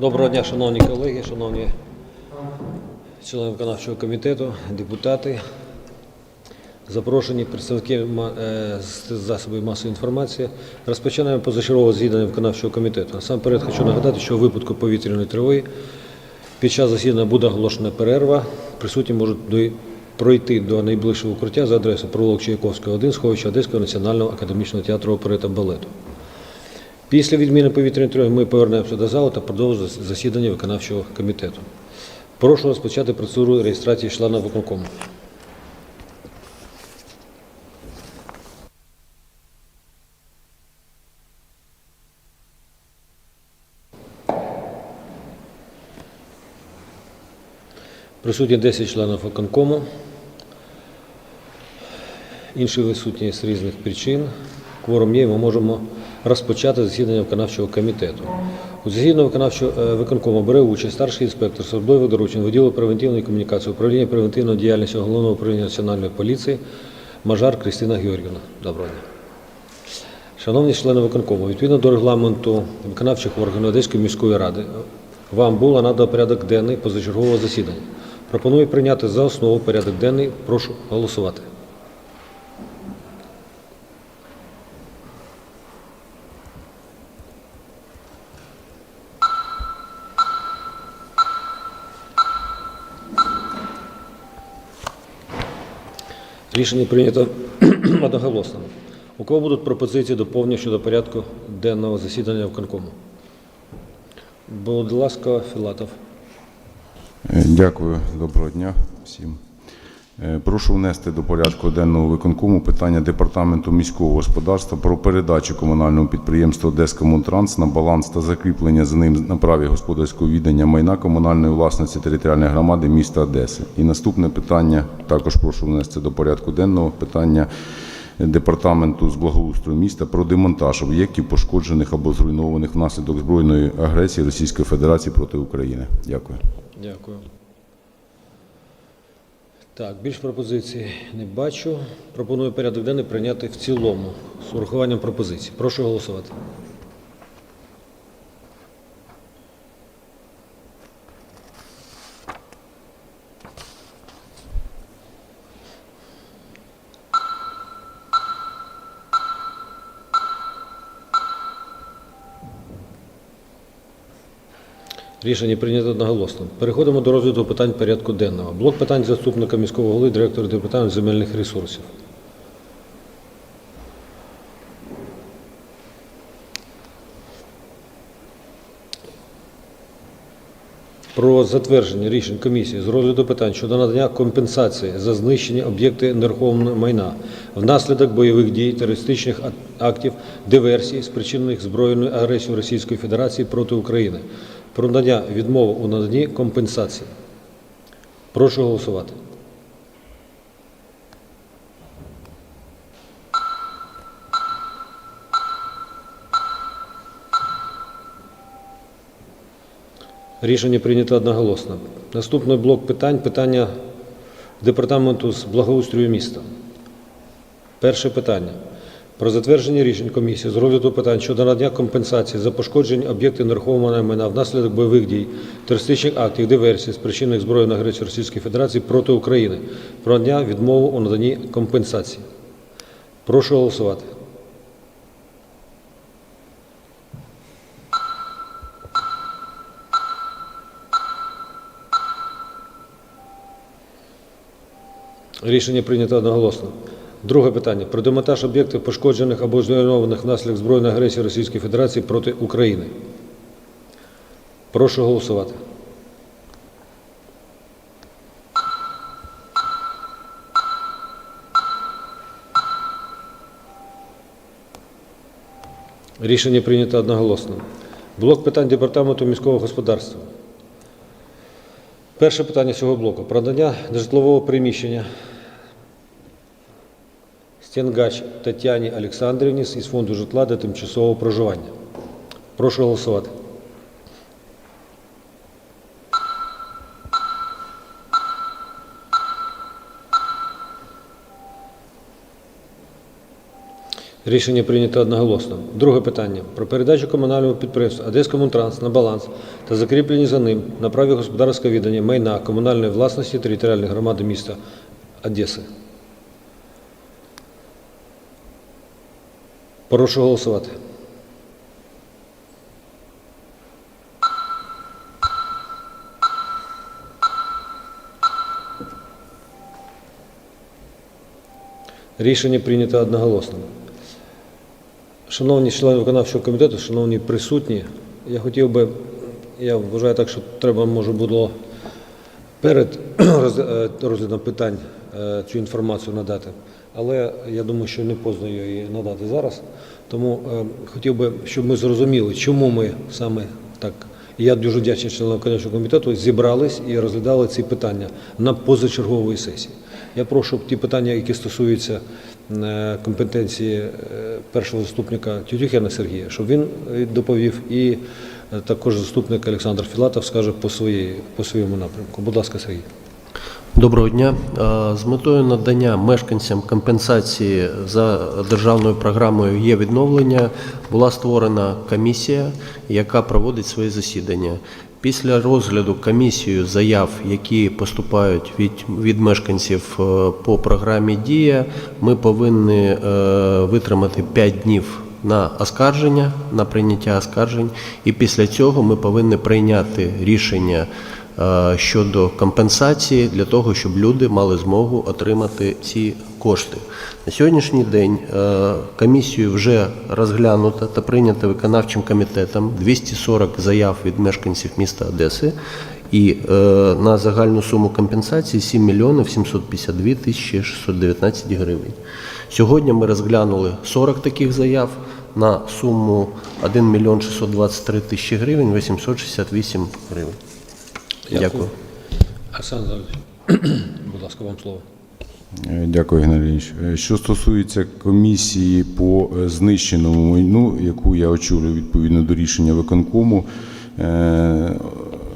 Доброго дня, шановні колеги, шановні члени виконавчого комітету, депутати, запрошені представники е, засобів масової інформації. Розпочинаємо позачергове засідання виконавчого комітету. Насамперед хочу нагадати, що у випадку повітряної тривоги під час засідання буде оголошена перерва. Присутні можуть пройти до найближчого укриття за адресою провулок Чайковського, 1, сховища Одеського національного академічного театру опери та балету. Після відміни повітряної тривоги ми повернемося до залу та продовжимо засідання виконавчого комітету. Прошу розпочати процедуру реєстрації члена виконкому. Присутні 10 членів виконкому. Інші висутні з різних причин. Кворум є, ми можемо розпочати засідання виконавчого комітету. У засіданні виконавчого е, виконкому бере участь старший інспектор службових доручень відділу превентивної комунікації управління превентивної діяльності головного управління національної поліції Мажар Кристина Георгівна. Доброго дня. Шановні члени виконкому, відповідно до регламенту виконавчих органів Одеської міської ради, вам було надано порядок денний позачергового засідання. Пропоную прийняти за основу порядок денний. Прошу голосувати. Рішення прийнято одноголосно. У кого будуть пропозиції доповнення щодо порядку денного засідання в Конкому? Будь ласка, Філатов. Е, Дякую, доброго дня всім. Е, Прошу внести до порядку денного виконкому питання департаменту міського господарства про передачу комунальному підприємству «Одескомунтранс» на баланс та закріплення за ним на праві господарського віддання майна комунальної власності територіальної громади міста Одеси. І наступне питання також прошу внести до порядку денного питання департаменту з благоустрою міста про демонтаж об'єктів, пошкоджених або зруйнованих внаслідок збройної агресії Російської Федерації проти України. Дякую. Дякую. Так, більш пропозицій не бачу. Пропоную порядок денний прийняти в цілому з урахуванням пропозицій. Прошу голосувати. Рішення прийнято одноголосно. Переходимо до розгляду питань порядку денного. Блок питань заступника міського голови, директора департаменту земельних ресурсів. Про затвердження рішень комісії з розгляду питань щодо надання компенсації за знищені об'єкти нерухомого майна внаслідок бойових дій, терористичних актів, диверсій, спричинених збройною агресією Російської Федерації проти України. Про надання відмови у наданні компенсації. Прошу голосувати. Рішення прийнято одноголосно. Наступний блок питань питання департаменту з благоустрою міста. Перше питання. Про затвердження рішень комісії з розгляду питань щодо надання компенсації за пошкоджені об'єкти нерухомого майна внаслідок бойових дій, терористичних актів, диверсій, спричинених збройної агресії Російської Федерації проти України. Про надання відмову у наданні компенсації. Прошу голосувати. Рішення прийнято одноголосно. Друге питання. Про демонтаж об'єктів, пошкоджених або зруйнованих внаслідок збройної агресії Російської Федерації проти України. Прошу голосувати. Рішення прийнято одноголосно. Блок питань департаменту міського господарства. Перше питання цього блоку. Про надання нежитлового приміщення Стенгач Тетяні Олександрівні із фонду житла для тимчасового проживання. Прошу голосувати. Рішення прийнято одноголосно. Друге питання про передачу комунального підприємства «Одеськомунтранс» на баланс та закріплення за ним на праві господарського віддання майна комунальної власності територіальної громади міста Одеси. Прошу голосувати. Рішення прийнято одноголосно. Шановні члени виконавчого комітету, шановні присутні, я хотів би, я вважаю так, що треба може було перед е, розглядом питань е, цю інформацію надати. Але я думаю, що не поздно її надати зараз. Тому е, хотів би, щоб ми зрозуміли, чому ми саме так. Я дуже вдячний членам виконавчого комітету зібрались і розглядали ці питання на позачерговій сесії. Я прошу ті питання, які стосуються е, компетенції е, першого заступника Тютюхіна Сергія, щоб він доповів, і також заступник Олександр Філатов скаже по своєму напрямку. Будь ласка, Сергій. Доброго дня. Е, З метою надання мешканцям компенсації за державною програмою є відновлення була створена комісія, яка проводить свої засідання. Після розгляду комісією заяв, які поступають від, від мешканців е, по програмі Дія, ми повинні е, витримати 5 днів на оскарження, на прийняття оскаржень, і після цього ми повинні прийняти рішення щодо компенсації для того, щоб люди мали змогу отримати ці кошти. На сьогоднішній день е, комісію вже розглянуто та прийнято виконавчим комітетом 240 заяв від мешканців міста Одеси. І е, на загальну суму компенсації 7 мільйонів 752 тисячі 619 гривень. Сьогодні ми розглянули 40 таких заяв на суму 1 мільйон 623 тисячі гривень 868 гривень. Дякую. Олександр Анатолійович, будь ласка, вам слово. Е, Дякую, Геннадій Е, Що стосується комісії по е, знищеному майну, яку я очолюю відповідно до рішення виконкому,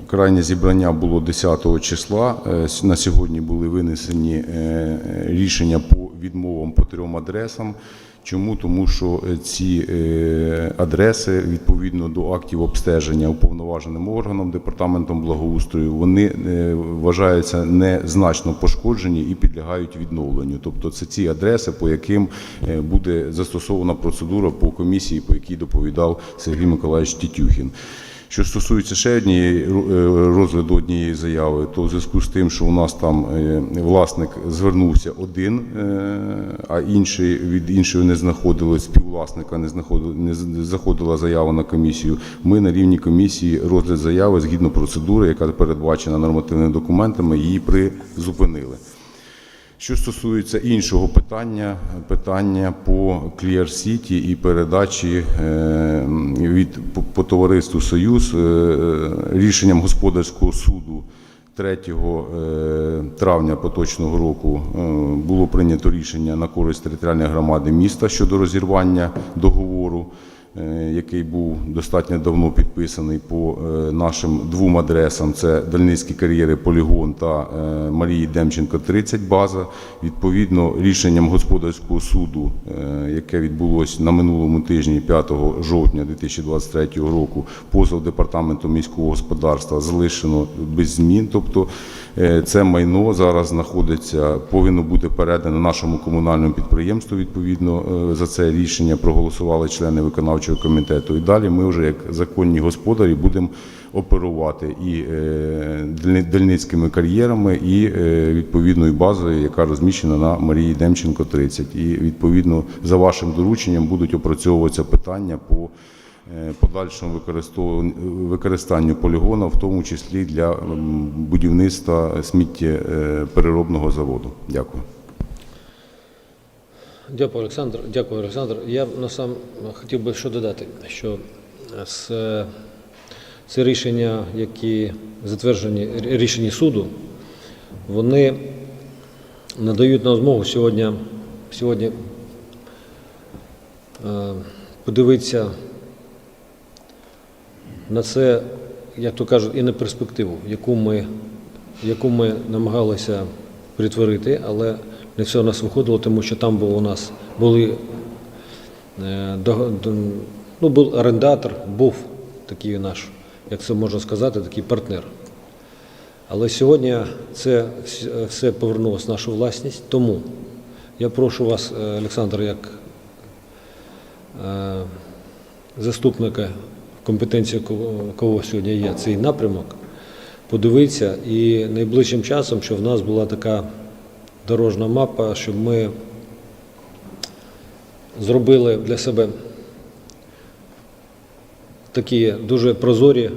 крайнє зібрання було 10 числа. На сьогодні були винесені рішення по відмовам по трьом адресам. Чому? Тому що е, ці е, адреси відповідно до актів обстеження уповноваженим органом департаментом благоустрою вони е, вважаються незначно пошкоджені і підлягають відновленню. Тобто це ці адреси, по яким буде застосована процедура по комісії, по якій доповідав Сергій Миколаївич Тітюхін. Що стосується ще однієї е, розгляду однієї заяви, то в зв'язку з тим, що у нас там е, власник звернувся один, е, а інший від іншого не знаходилось, співвласника не знаходили, не заходила заява на комісію. Ми на рівні комісії розгляд заяви згідно процедури, яка передбачена нормативними документами, її призупинили. Що стосується іншого питання, питання по Clear City і передачі е, від по, товариству Союз е, рішенням господарського суду 3 е, травня поточного року було прийнято рішення на користь територіальної громади міста щодо розірвання договору який був достатньо давно підписаний по е, нашим двом адресам: це Дальницькі кар'єри Полігон та е, Марії Демченко 30 база. Відповідно, рішенням господарського суду, е, яке відбулось на минулому тижні, 5 жовтня 2023 року, позов департаменту міського господарства залишено без змін. Тобто е, це майно зараз знаходиться, повинно бути передане нашому комунальному підприємству. Відповідно е, за це рішення проголосували члени виконавчого комітету. І далі ми вже як законні господарі будемо оперувати і е, дальницькими кар'єрами, і е, відповідною базою, яка розміщена на Марії Демченко 30. І відповідно за вашим дорученням будуть опрацьовуватися питання по е, подальшому використанню полігона, в тому числі для будівництва сміттєпереробного заводу. Дякую. Дякую, Олександр. Дякую, Олександр. Я насам хотів би що додати, що з, ці рішення, які затверджені рішення суду, вони надають нам змогу сьогодні, сьогодні е, подивитися на це, як то кажуть, і на перспективу, яку ми, яку ми намагалися притворити, але не все у нас виходило, тому що там було у нас були е, ну, був орендатор, був такий наш, як це можна сказати, такий партнер. Але сьогодні це все повернулося в нашу власність. Тому я прошу вас, е, Олександр, як е, заступника, компетенції кого сьогодні є цей напрямок, подивитися і найближчим часом, щоб в нас була така дорожна мапа, щоб ми зробили для себе такі дуже прозорі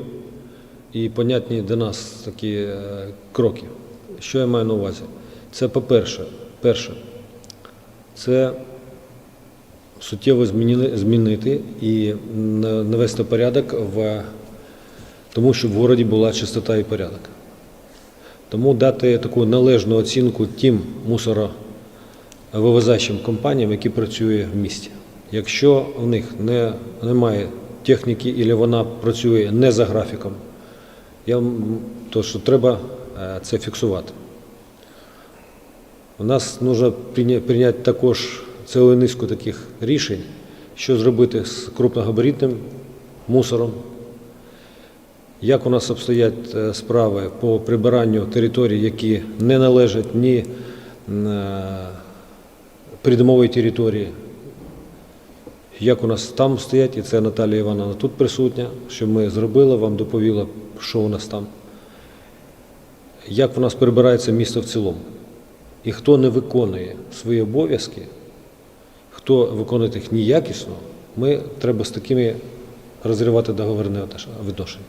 і понятні для нас такі е, кроки. Що я маю на увазі? Це по-перше, перше, це суттєво змінити і на- навести порядок в тому, щоб в городі була чистота і порядок. Тому дати таку належну оцінку тим мусоровивозячим компаніям, які працюють в місті. Якщо в них не, немає техніки, або вона працює не за графіком, я, то що треба е, це фіксувати. У нас потрібно прийняти також цілу низку таких рішень, що зробити з крупногабаритним мусором, як у нас обстоять е, справи по прибиранню територій, які не належать ні е, придомовій території, як у нас там стоять, і це Наталія Івановна тут присутня, що ми зробили, вам доповіла, що у нас там, як у нас прибирається місто в цілому. І хто не виконує свої обов'язки, хто виконує їх неякісно, ми треба з такими розривати договірні відношення.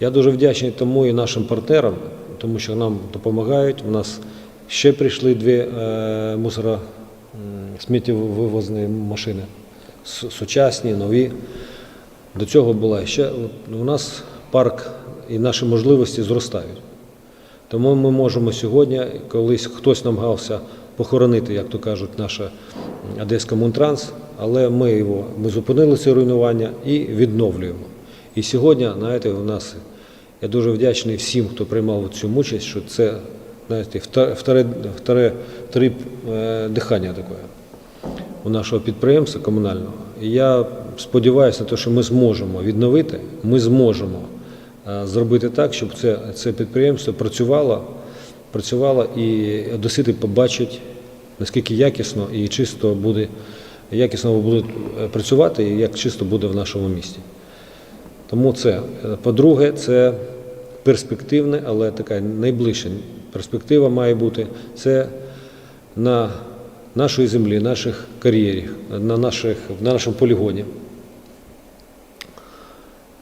Я дуже вдячний тому і нашим партнерам, тому що нам допомагають. У нас ще прийшли дві е, мусоро м, сміттєвивозні машини, сучасні, нові. До цього була ще у нас парк і наші можливості зростають. Тому ми можемо сьогодні, колись хтось намагався похоронити, як то кажуть, наша Одеська Мунтранс, але ми його ми зупинили це руйнування і відновлюємо. І сьогодні, знаєте, у нас я дуже вдячний всім, хто приймав цю участь, що це знаєте, вторе, вторе, три е, дихання таке у нашого підприємства комунального. І я сподіваюся на те, що ми зможемо відновити, ми зможемо е, зробити так, щоб це, це підприємство працювало, працювало і одесити побачать, наскільки якісно і чисто буде, якісно буде е, працювати і як чисто буде в нашому місті. Тому це. Е, По-друге, це перспективне, але така найближча перспектива має бути. Це на нашої землі, наших кар'єрах, на, на нашому полігоні.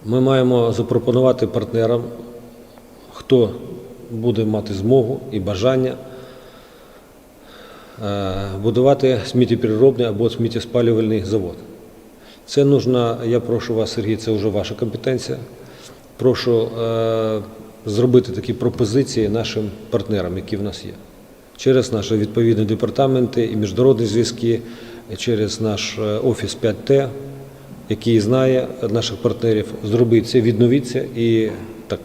Ми маємо запропонувати партнерам, хто буде мати змогу і бажання е, будувати сміттєпереробний або сміттєспалювальний завод. Це нужно, я прошу вас, Сергій, це вже ваша компетенція. Прошу е, зробити такі пропозиції нашим партнерам, які в нас є. Через наші відповідні департаменти і міжнародні зв'язки, через наш е, офіс 5Т, який знає наших партнерів, зробити це, відновіться і так,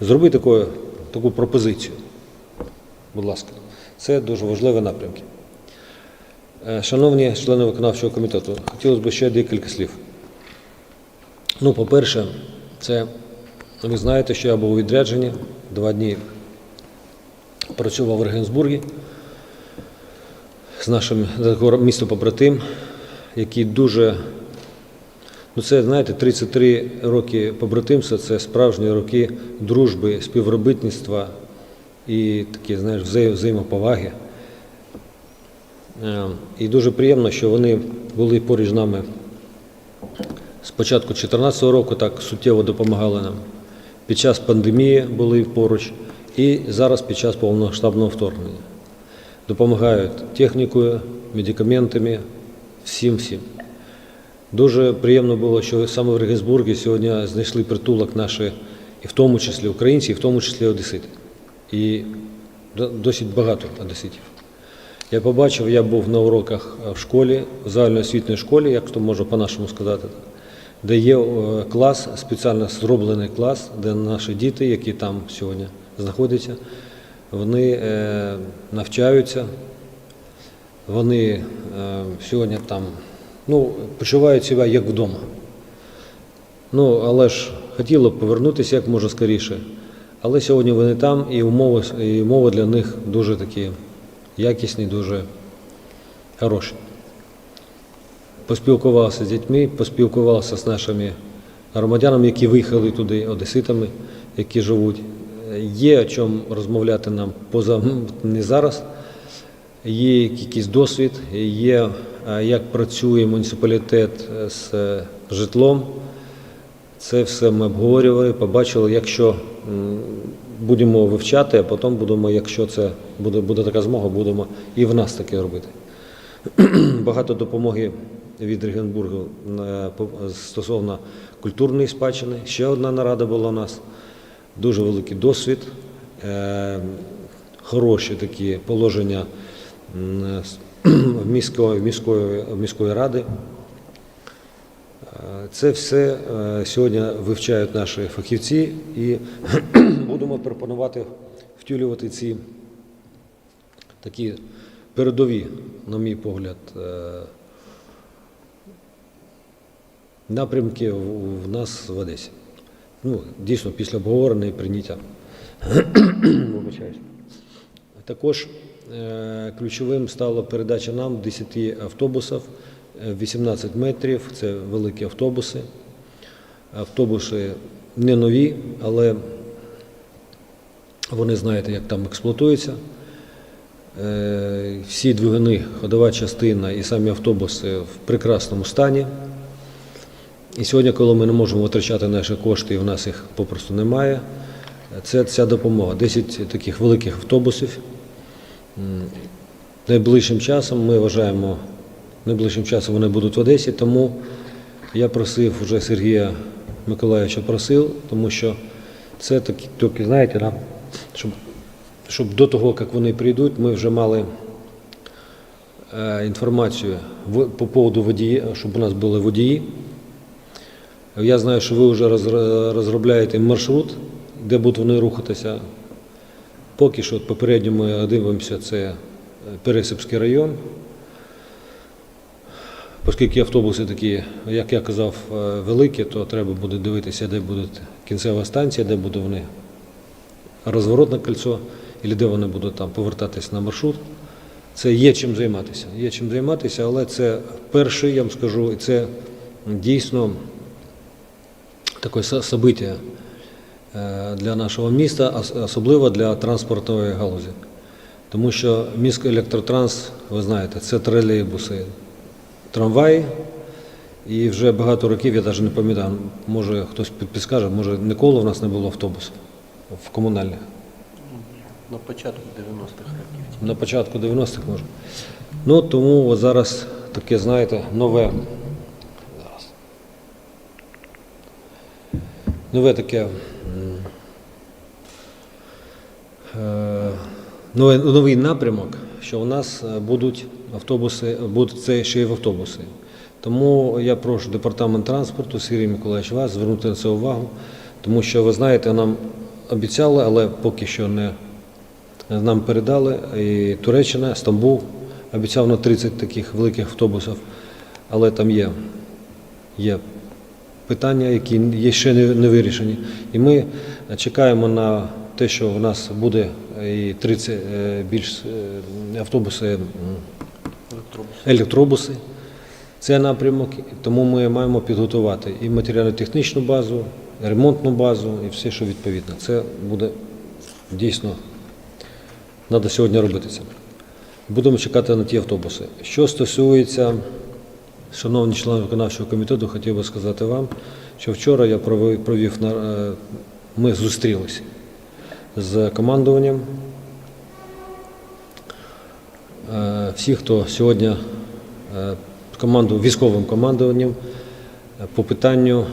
зробити таку, таку пропозицію. Будь ласка, це дуже важливі напрямки. Е, Шановні члени виконавчого комітету, хотілося б ще декілька слів. Ну, по-перше, це ви знаєте, що я був у відрядженні два дні працював в Регенсбургі з нашим містом побратим, який дуже, ну це, знаєте, 33 роки побратимства, це справжні роки дружби, співробітництва і такі, знаєш, взаєм- взаємоповаги. Е, І дуже приємно, що вони були поруч з нами з початку 2014 року, так суттєво допомагали нам. Під час пандемії були поруч і зараз під час повномасштабного вторгнення. Допомагають технікою, медикаментами, всім всім. Дуже приємно було, що саме в Регенсбургі сьогодні знайшли притулок наші, і в тому числі українці, і в тому числі одесити. І досить багато одеситів. Я побачив, я був на уроках е, в школі, в загальноосвітній школі, як то можу по-нашому сказати, де є е, клас, спеціально зроблений клас, де наші діти, які там сьогодні знаходяться, вони е, навчаються, вони сьогодні там ну, почувають себе як вдома. Ну, але ж хотіло б повернутися як можна скоріше. Але сьогодні вони там, і умови, і умови для них дуже такі якісні, дуже хороші. Поспілкувався з дітьми, поспілкувався з нашими громадянами, які виїхали туди, одеситами, які живуть. Є о чому розмовляти нам поза не зараз. Є якийсь досвід, є як працює муніципалітет е, з е, житлом. Це все ми обговорювали, побачили, якщо будемо вивчати, а потім будемо, якщо це буде, буде така змога, будемо і в нас таке робити. Багато допомоги від Регенбургу е, стосовно культурної спадщини. Ще одна нарада була у нас. Дуже великий досвід, е, хороші такі положення міської, міської, міської ради. Е, Це все сьогодні вивчають наші фахівці і будемо пропонувати втілювати ці такі передові, на мій погляд, е, напрямки в нас в Одесі. Ну, дійсно, після обговорення і прийняття. Також е, ключовим стала передача нам 10 автобусів, е, 18 метрів, це великі автобуси. Автобуси не нові, але вони знаєте, як там експлуатуються. Е, Всі двигуни, ходова частина і самі автобуси в прекрасному стані. І сьогодні, коли ми не можемо витрачати наші кошти, і в нас їх попросту немає, це ця допомога. 10 таких великих автобусів. Найближчим часом ми вважаємо, найближчим часом вони будуть в Одесі, тому я просив вже Сергія Миколаївича просив, тому що це такі, знаєте, нам, щоб, щоб до того, як вони прийдуть, ми вже мали е, інформацію по поводу водії, щоб у нас були водії. Я знаю, що ви вже розробляєте маршрут, де будуть вони рухатися. Поки що попередньо ми дивимося, це е, Пересипський район. Оскільки автобуси такі, як я казав, е, великі, то треба буде дивитися, де буде кінцева станція, де буде вони розворотне кольцо, і де вони будуть там повертатись на маршрут. Це є чим займатися. Є чим займатися, але це перший, я вам скажу, і це дійсно таке собиття е, для нашого міста, особливо для транспортної галузі. Тому що міський електротранс, ви знаєте, це тролейбуси, трамваї. І вже багато років, я навіть не пам'ятаю, може хтось підскаже, може ніколи в нас не було автобусів в комунальних. На початку 90-х років. На початку 90-х може. Ну тому зараз таке, знаєте, нове. Зараз. Нове таке. е, Новий, новий напрямок, що у нас е, будуть автобуси, будуть це ще й в автобуси. Тому я прошу департамент транспорту, Сергій Миколаївич, вас звернути на це увагу, тому що ви знаєте, нам обіцяли, але поки що не нам передали і Туреччина, Стамбул обіцяв на 30 таких великих автобусів, але там є, є питання, які є ще не, вирішені. І ми чекаємо на те, що в нас буде і 30 е, більш е, автобуси, електробуси. Це напрямок, тому ми маємо підготувати і матеріально-технічну базу, ремонтну базу, і все, що відповідно. Це буде дійсно треба сьогодні робити це. Будемо чекати на ті автобуси. Що стосується, шановні члени виконавчого комітету, хотів би сказати вам, що вчора я провів, на, е, ми зустрілися з командуванням. Е, Всі, хто сьогодні е, команду, військовим командуванням по питанню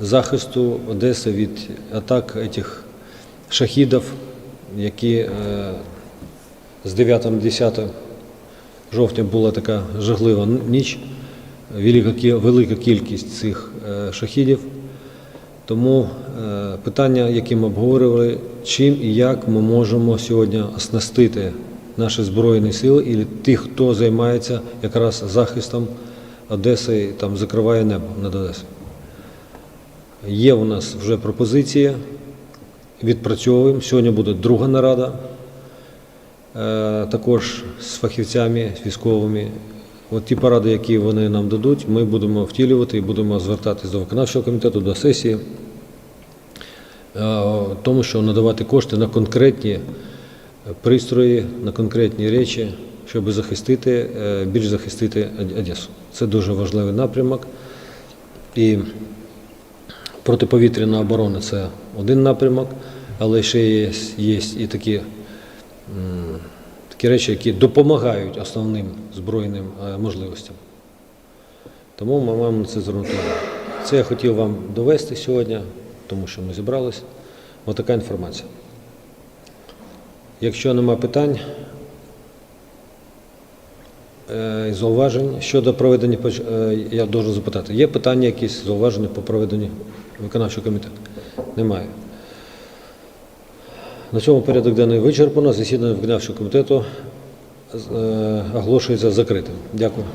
захисту Одеси від атак цих шахідів, які е, з 9-10 жовтня була така жахлива ніч, велика, кількість цих е, шахідів. Тому е, питання, які ми обговорювали, чим і як ми можемо сьогодні оснастити наші Збройні сили і тих, хто займається якраз захистом Одеси там закриває небо над Одесою. Є у нас вже пропозиція, відпрацьовуємо. Сьогодні буде друга нарада, е, також з фахівцями, з військовими. От ті поради, які вони нам дадуть, ми будемо втілювати і будемо звертатись до виконавчого комітету, до сесії, е, тому що надавати кошти на конкретні пристрої, на конкретні речі, щоб захистити, е, більш захистити Од- Одесу. Це дуже важливий напрямок. І протиповітряна оборона це один напрямок, але ще є, є і такі, такі речі, які допомагають основним збройним е, можливостям. Тому ми маємо на це звернути. Це я хотів вам довести сьогодні, тому що ми зібралися. Ось така інформація. Якщо нема питань, е, зауважень щодо проведення, е, я должен запитати, є питання якісь зауваження по проведенню виконавчого комітету? Немає. На цьому порядок денний вичерпано. Засідання виконавчого комітету е, оголошується закритим. Дякую.